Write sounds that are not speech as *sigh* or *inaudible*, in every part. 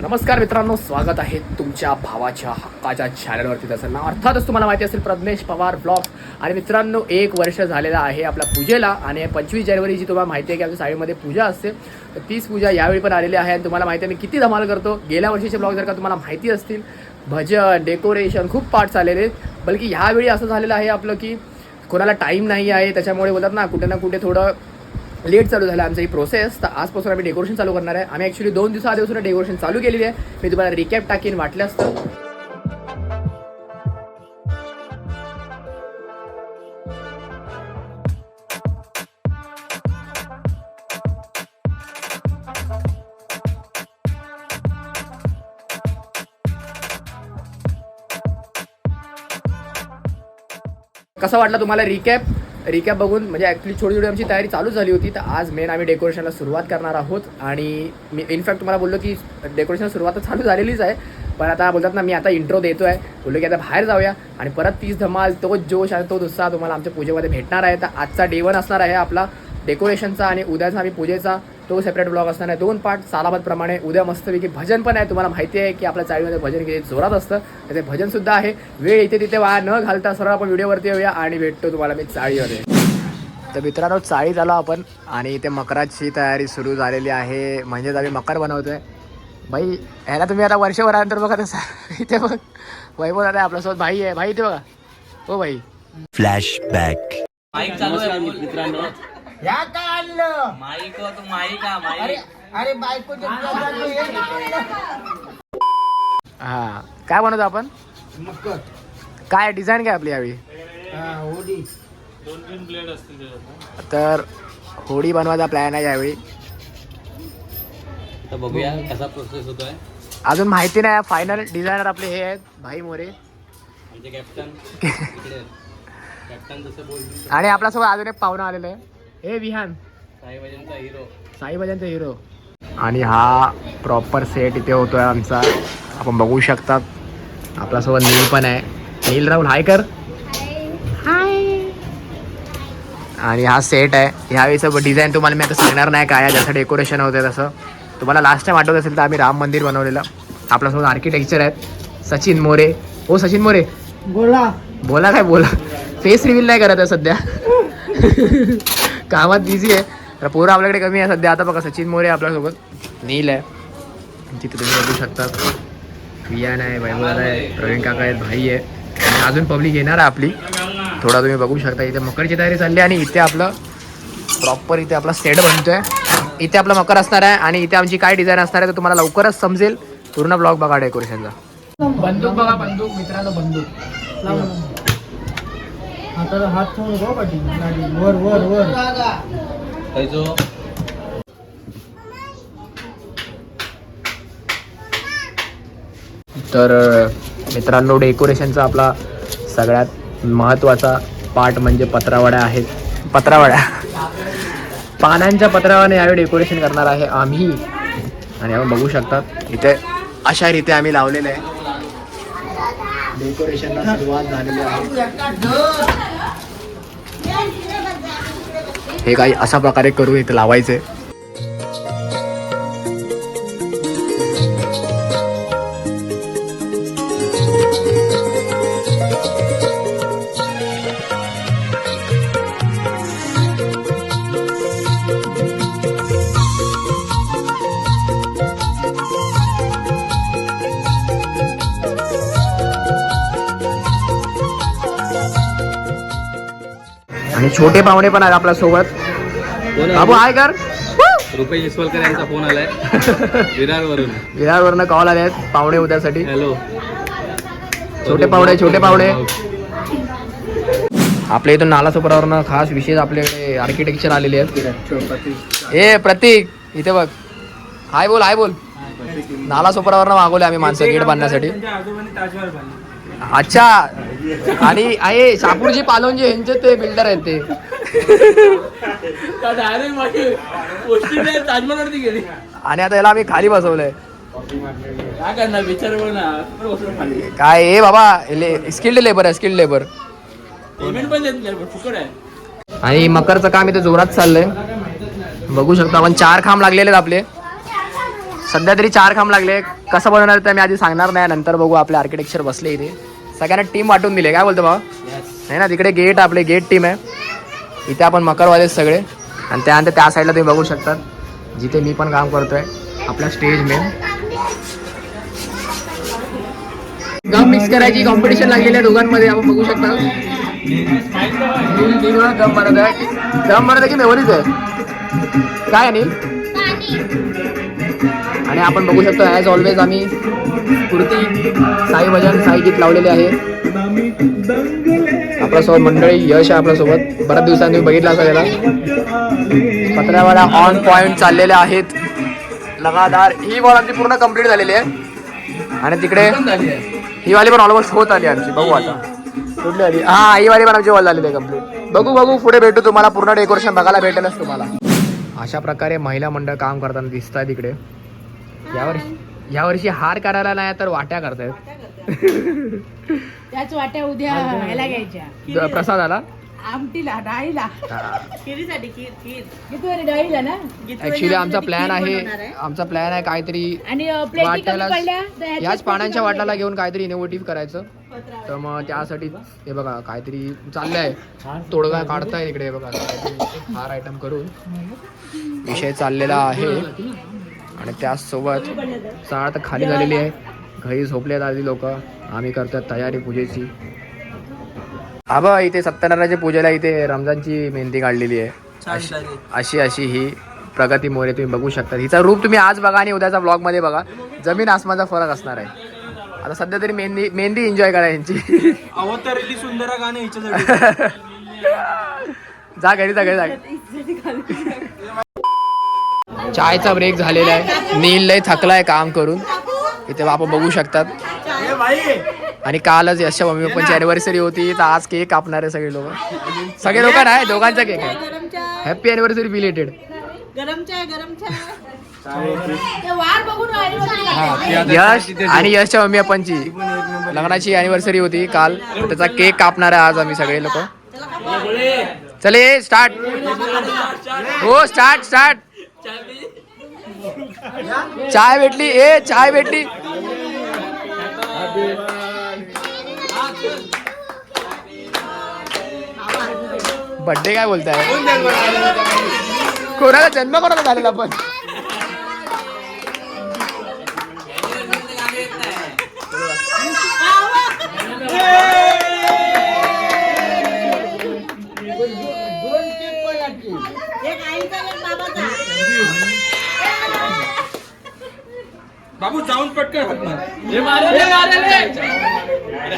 तर नमस्कार मित्रांनो स्वागत आहे तुमच्या भावाच्या हक्काच्या चॅनलवरती त्याचं नाव अर्थातच तुम्हाला माहिती असेल प्रज्ञेश पवार ब्लॉग आणि मित्रांनो एक वर्ष झालेला आहे आपल्या पूजेला आणि पंचवीस जानेवारीची तुम्हाला माहिती आहे की आमच्या शाळेमध्ये पूजा असते तर तीच पूजा यावेळी पण आलेली आहे. आणि तुम्हाला माहिती आहे मी किती धमाल करतो. गेल्या वर्षीचे ब्लॉग जर का तुम्हाला माहिती असतील भजन डेकोरेशन खूप पार्ट्स आलेले बल्कि ह्यावेळी असं झालेलं आहे आपलं की कोणाला टाईम नाही आहे त्याच्यामुळे बोलतात ना कुठे ना कुठे थोडं लेट चालू झालं आमचं ही प्रोसेस तर आजपासून आम्ही डेकोरेशन चालू करणार आहे. आम्ही ॲक्च्युली दोन दिवसा डेकोरेशन चालू केलेली आहे. मी तुम्हाला रिकॅप टाकीन वाटल्यास तर कसं वाटलं तुम्हाला रिकॅप रिकॅप बघून म्हणजे ॲक्च्युली छोटी छोटी आमची तयारी चालू झाली होती. तर आज मेन आम्ही डेकोरेशनला सुरुवात करणार आहोत. आणि मी इनफॅक्ट तुम्हाला बोललो की डेकोरेशन सुरुवात तर चालू झालेलीच आहे. पण आता बोलतात ना मी आता इंट्रो देतो आहे बोललो की आता बाहेर जाऊया. आणि परत तीच धमाल तो जोश आणि तो दुसरा तुम्हाला आमच्या पूजेमध्ये भेटणार आहे. तर आजचा डे वन असणार आहे आपला. डेकोरेशनचा आणि उद्याचा आम्ही पूजेचा. तो सेपरेट ब्लॉग असणार आहे. दोन पार्ट सालाबादप्रमाणे. उद्या मस्तपैकी भजन पण आहे. तुम्हाला माहिती आहे की आपल्या चाळीमध्ये भजन किती जोरात असतं. त्याचे भजनसुद्धा आहे. वेळ इथे तिथे वाया न घालता सर्व आपण व्हिडिओवरती येऊया आणि भेटतो तुम्हाला मी चाळीमध्ये. तर मित्रांनो चाळीत आलो आपण आणि इथे मकराची तयारी सुरू झालेली आहे. म्हणजेच आम्ही मकर बनवतोय. भाई ह्याला तुम्ही आता वर्षभरानंतर बघत असाल *laughs* इथे बघ. वैभव दादा आपल्यासोबत. भाई आहे. भाई इथे बघा. हो भाई. फ्लॅशबॅक मित्रांनो. या काय आणलं? माईक तू माईक हा अरे माईक. अरे प्रकार तू हे काय? हां. बनवतो आपण? काय डिझाईन काय आपली यावेळी हा होडी. तर होडी बनवायचा प्लॅन आहे यावेळी. तर बघूया कसा प्रोसेस होतोय. अजून माहिती नाही फायनल डिझायनर आपले हे आहेत भाई मोरे. आमचे कॅप्टन *laughs* इकडे. कॅप्टन जसं बोलतो आणि आपल्यासोबत अजून एक पाहुणा आलेला आहे. हे विहान. साईबाजांचा हिरो साईबाजांचा हिरो आणि हा प्रॉपर सेट इथे होतोय आमचा. आपण बघू शकतात. आपल्यासोबत नील पण आहे. नील राहुल हाय कर. आणि हा सेट आहे. ह्यावेळीचं डिझाईन तुम्हाला मी आता सांगणार नाही काय आहे. जसं डेकोरेशन होतं तसं. तुम्हाला लास्ट टाइम आठवत असेल तर आम्ही राम मंदिर बनवलेलं. आपल्यासोबत आर्किटेक्चर आहेत. सचिन मोरे. हो सचिन मोरे. बोला. बोला काय बोला. फेस रिव्हील नाही करत आहे सध्या. कामात बिझी आहे. तर पोरं आपल्याकडे कमी आहे. सध्या आता बघा सचिन मोरे आपल्यासोबत. नील आहे. तिथे तुम्ही बघू शकता. वियान आहे वैभव आहे प्रवीण काका आहेत भाई आहे. आणि अजून पब्लिक येणार आहे आपली. थोडा तुम्ही बघू शकता. इथे मकरची तयारी चालली आहे आणि इथे आपलं प्रॉपर इथे आपला सेट बनतोय. इथे आपला मकर असणार आहे आणि इथे आमची काय डिझाईन असणार आहे तर तुम्हाला लवकरच समजेल. पूर्ण ब्लॉग बघा डेकोरेशनचा बंदूक बघा बंदूक. मित्रांनो बंदूक. आता हात ठेवून नको पाठी. गाडी. वर वर वर. जो तर मित्रांनो डेकोरेशनचा आपला सगळ्यात महत्त्वाचा पार्ट म्हणजे पत्रावड्या आहेत. पत्रावड्या. पानांच्या पत्रावाने यावेळी डेकोरेशन करणार आहे आम्ही. आणि आपण बघू शकतात इथे अशा रीते आम्ही लावलेले आहे. डेकोरेशनला सुरुवात झालेली आहे. हे काही अशा प्रकारे करून इथे लावायचे. आणि छोटे पाहुणे पण आहेत आपल्यासोबत बाबू हाय कर. रुपेश इसवलकर यांचा फोन आलाय. *laughs* विरार वरून विरारवरनं कॉल आले आहेत पाहुणे उद्यासाठी. हॅलो छोटे पाहुणे छोटे पाहुणे. आपल्या इथून नाला सुपरावरनं खास विशेष आपल्याकडे आर्किटेक्चर आलेले आहेत ए प्रतीक इथे बघ. हाय बोल हाय बोल. नाला सुपरावरनं मागवले आम्ही माणसं गेट बांधण्यासाठी. अच्छा. आणि आहे शापूरजी पालोनजी यांचे ते बिल्डर आहेत ते. ताजमहलवरती गेली. आणि आता याला आम्ही खाली बसवलंय. काय करणार? विचार ना. काय ए बाबा स्किल्ड लेबर आहे स्किल्ड लेबर पेमेंट पण देत नाही फुकट आहे. आणि मकरचं काम इथे जोरात चाललंय. बघू शकता आपण चार खांब लागलेले आहेत आपले. सध्या तरी चार खांब लागले. कसं बनवणार ते मी आधी सांगणार नाही नंतर बघू आपले आर्किटेक्चर बसले इथे. सगळ्यांना टीम वाटून दिले काय बोलतो भाऊ नाही ना तिकडे गेट आपले गेट टीम आहे. इथे आपण मकरवाले सगळे. आणि त्यानंतर त्या साईडला तुम्ही बघू शकतात जिथे मी पण काम करतोय. आपला स्टेज मेन गम मिक्स करायची कॉम्पिटिशन लागलेली आहे दोघांमध्ये. आपण बघू शकता. गम बनवत आहे. गम बनवत आहे की मेमरीच आहे? काय अनिल आणि आपण बघू शकतो ॲज ऑलवेज आम्ही कुर्ती साई भजन साई गीत लावलेले आहे. आपल्यासोबत मंडळी यश आहे आपल्यासोबत. बऱ्याच दिवसांनी बघितला असा याला. पत्र्यावाला ऑन पॉइंट चाललेले आहेत. लगातार ही बॉल आमची पूर्ण कंप्लीट झालेली आहे. आणि तिकडे ही वाली पण ऑलमोस्ट होत आली आमची. बघू आता. कुठली आली? हा ही वाली पण आमची बॉल झालेली आहे कंप्लीट बघू बघू पुढे भेटू तुम्हाला. पूर्ण डेकोरेशन बघायला भेटेलच तुम्हाला. अशा प्रकारे महिला मंडळ काम करताना दिसत आहे तिकडे. यावर यावर्षी हार करायला नाही तर वाट्या करतायत. त्याच वाट्या उद्या ह्याला घ्यायच्या. द- प्रसाद आला? आमटीला डाळीला. खिरीसाठी खीर खीर. गीतवाली डाळीला ना? ऍक्च्युली आमचा प्लॅन आहे आमचा प्लॅन आहे काहीतरी वाट्याला याच पाण्याच्या वाटाला घेऊन काहीतरी इनोव्हेटिव्ह करायचं. तर मग त्यासाठी हे बघा काहीतरी चाललंय. तोडगा काढताय इकडे हे बघा हार आयटम करून. विषय चाललेला आहे. आणि त्याचसोबत चाळ तर खाली झालेली आहे. घरी झोपलेत आधी लोक. आम्ही करतोय तयारी पूजेची. आबा इथे सत्यनारायणच्या पूजेला इथे रमजानची मेहंदी काढलेली आहे. अशी अशी ही प्रगती मोरे तुम्ही बघू शकता. हिचा रूप तुम्ही आज बघा आणि उद्याचा ब्लॉगमध्ये बघा. जमीन आसमानचा फरक असणार आहे. आता सध्या तरी मेहंदी मेहंदी एन्जॉय करा यांची. अवतारली सुंदर गाणे *laughs* जा घरी जा घरी जा चायचा ब्रेक झालेला आहे. नील लय थकलाय काम करून. इथे बापा बघू शकतात. आणि कालच यशच्या मम्मी पप्पांची अॅनिव्हर्सरी होती. तर आज केक कापणार आहे सगळे लोक. सगळे लोक नाही दोघांचा केक आहे. हॅपी अॅनिव्हर्सरी रिलेटेड यश आणि यशच्या मम्मी पप्पांची लग्नाची अॅनिव्हर्सरी होती काल. त्याचा केक कापणार आहे आज आम्ही सगळे लोक. चले स्टार्ट हो स्टार्ट स्टार्ट चाय भेटली ए चाय भेटली. बड्डे काय बोलताय? कोणाला जन्म कोणाला झालेला पण एक बाबू जाऊन पटकन हात मार.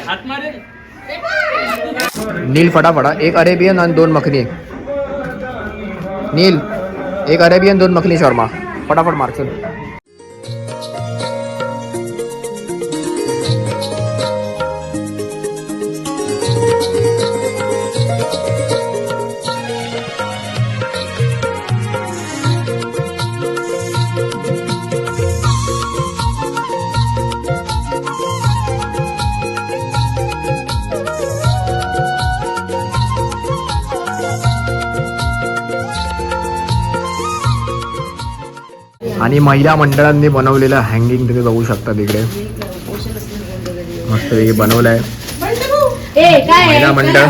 हात मारे. नील फटाफटा एक अरेबियन आणि दोन मखनी. नील एक अरेबियन दोन मखनी शर्मा. फटाफट मार आणि महिला मंडळांनी बनवलेलं हँगिंग तुम्ही बघू शकता तिकडे मस्त बनवलं आहे? महिला मंडळ.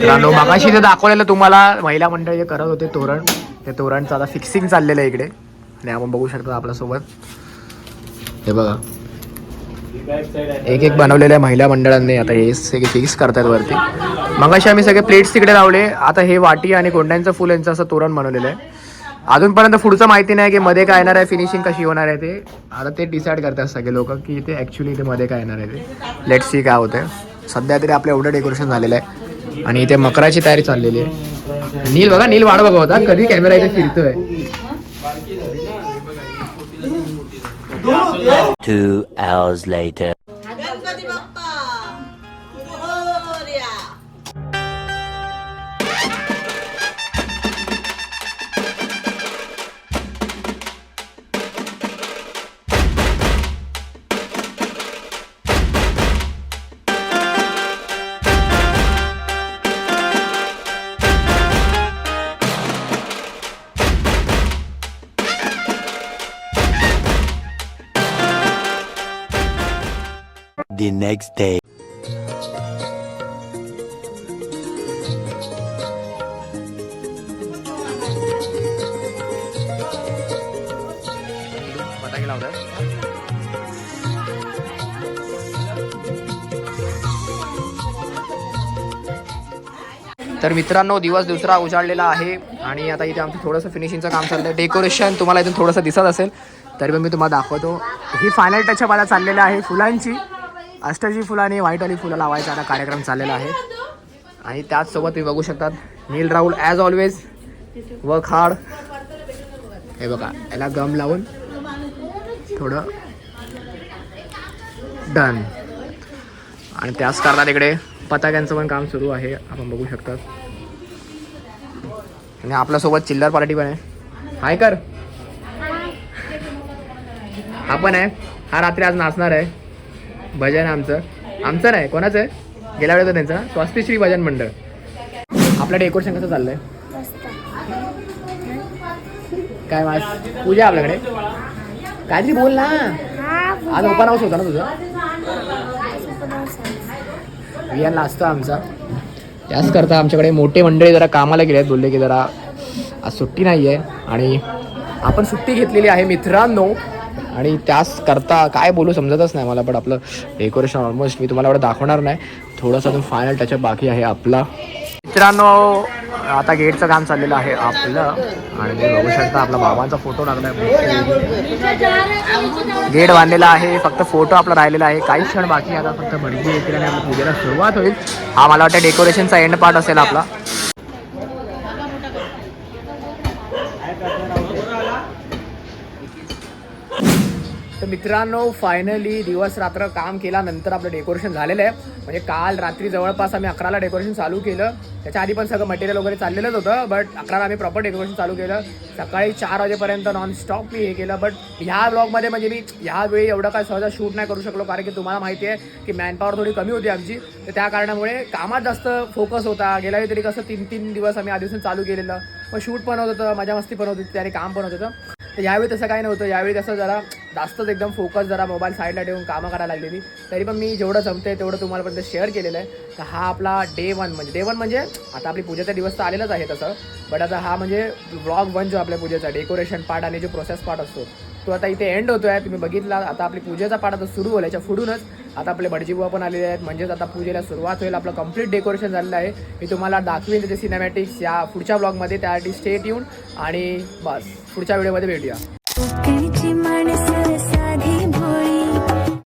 मित्रांनो मागाशी ते दाखवलेलं तुम्हाला महिला मंडळ जे करत होते तोरण ते तोरणचं आता फिक्सिंग चाललेलं आहे इकडे. आणि आपण बघू शकतो आपल्यासोबत. हे बघा. एक एक बनवलेल्या महिला मंडळांनी आता हे सगळे फिक्स करतात वरती. मगाशी आम्ही सगळे प्लेट्स तिकडे लावले. आता हे वाटी आणि गोंड्यांचं फुल यांचं असं तोरण बनवलेलं आहे. अजूनपर्यंत पुढचं माहिती नाही की मध्ये काय येणार आहे फिनिशिंग कशी होणार आहे ते. आता ते डिसाईड करतात सगळे लोक की ते ॲक्च्युली ते मध्ये काय येणार आहे ते. लेट सी काय होतंय. सध्या तरी आपलं एवढं डेकोरेशन झालेलं आहे. आणि इथे मकराची तयारी चाललेली आहे. नील बघा नील वाट बघा होता. कधी कॅमेरा इथे फिरतोय. Two hours later. The next day. फटाके लावतात तर मित्रांनो दिवस दुसरा उजाडलेला आहे आणि आता इथे आमचं थोडंसं फिनिशिंगचं काम चाललं डेकोरेशन तुम्हाला इथून थोडंसं दिसत असेल तरी पण मी तुम्हाला दाखवतो. ही फायनल टच मला चाललेलं आहे फुलांची. अष्टजी आणि व्हाईटवाली फुलं लावायचा आता कार्यक्रम चाललेला आहे. आणि त्याचसोबत तुम्ही बघू शकतात Neel Rahul as always work hard हे बघा याला गम लावून थोडं डन आणि त्याच कारणात इकडे पताक्यांचं पण काम सुरू आहे आपण बघू शकतात. आणि आपल्यासोबत चिल्लर पार्टी पण आहे. हाय कर. आपण आहे. हा रात्री आज नाचणार आहे. भजन आमचं. आमचं नाही कोणाचं आहे? गेल्या वेळेचं त्यांचं स्वास्तिश्री भजन मंडळ. आपलं डेकोरेशन कसं चाललंय? काय मास पूजा आपल्याकडे? काहीतरी बोल ना. आज ओपन हाऊस होता ना तुझं? वियानला असतो आमचा. त्याच करता आमच्याकडे मोठे मंडळी जरा कामाला गेले आहेत बोलले की जरा आज सुट्टी नाही आहे आणि आपण सुट्टी घेतलेली आहे मित्रांनो. आणि त्याच करता काय बोलू समजतच नाही मला पण आपलं डेकोरेशन ऑलमोस्ट मी तुम्हाला एवढं दाखवणार नाही. थोडंसं अजून फायनल टचअप बाकी आहे आपला. मित्रांनो आता गेटचं काम चाललेलं आहे आपलं. आणि बघू शकता आपला बाबांचा फोटो लागला गेट बांधलेला आहे फक्त फोटो आपला राहिलेला आहे. काही क्षण बाकी आहे. आता फक्त भडकी येतील आणि आपल्या पूजेला सुरुवात होईल. हा मला वाटतं डेकोरेशनचा एंड पार्ट असेल आपला. तर मित्रांनो फायनली दिवस रात्र काम केल्यानंतर आपलं डेकोरेशन झालेलं आहे. म्हणजे काल रात्री जवळपास आम्ही अकराला डेकोरेशन चालू केलं. त्याच्या आधी पण सगळं मटेरियल वगैरे चाललेलंच होतं बट अकराला आम्ही प्रॉपर डेकोरेशन चालू केलं. सकाळी चार वाजेपर्यंत नॉनस्टॉप मी हे केलं बट ह्या ब्लॉगमध्ये म्हणजे मी ह्यावेळी एवढं काय सहजा शूट नाही करू शकलो कारण की तुम्हाला माहिती आहे की मॅनपॉवर थोडी कमी होती आमची. तर त्या कारणामुळे कामात जास्त फोकस होता. गेल्या वेळी तरी कसं तीन तीन दिवस आम्ही आधीपासून चालू केलेलं. मग शूट पण होत होतं मजा मस्ती पण होत होती त्याने काम पण होत होतं. तर यावेळी तसं काही नव्हतं. यावेळी कसं जरा जास्तच एकदम फोकस जरा मोबाईल साईडला ठेवून कामं करायला लागलेली. तरी पण मी जेवढं जमते तेवढं तुम्हाला पण शेअर केलेलं आहे. तर हा आपला डे वन म्हणजे डे वन म्हणजे आता आपली पूजेचा दिवस तर आलेलाच आहे तसं. बट आता हा म्हणजे ब्लॉग वन जो आपल्या पूजेचा डेकोरेशन पार्ट आणि जो प्रोसेस पार्ट असतो तो आता इथे एंड होतो आहे तुम्ही बघितला आता आपली पूजेचा पार्ट आता सुरू होईल याच्या पुढूनच. आता आपले भटजीबुवा पण आलेले आहेत. म्हणजेच आता पूजेला सुरुवात होईल. आपलं कंप्लीट डेकोरेशन झालेलं आहे. मी तुम्हाला दाखवीन त्याचे सिनेमॅटिक्स या पुढच्या ब्लॉगमध्ये त्यासाठी स्टेट येऊन आणि बस पुढच्या व्हिडिओमध्ये भेटूया.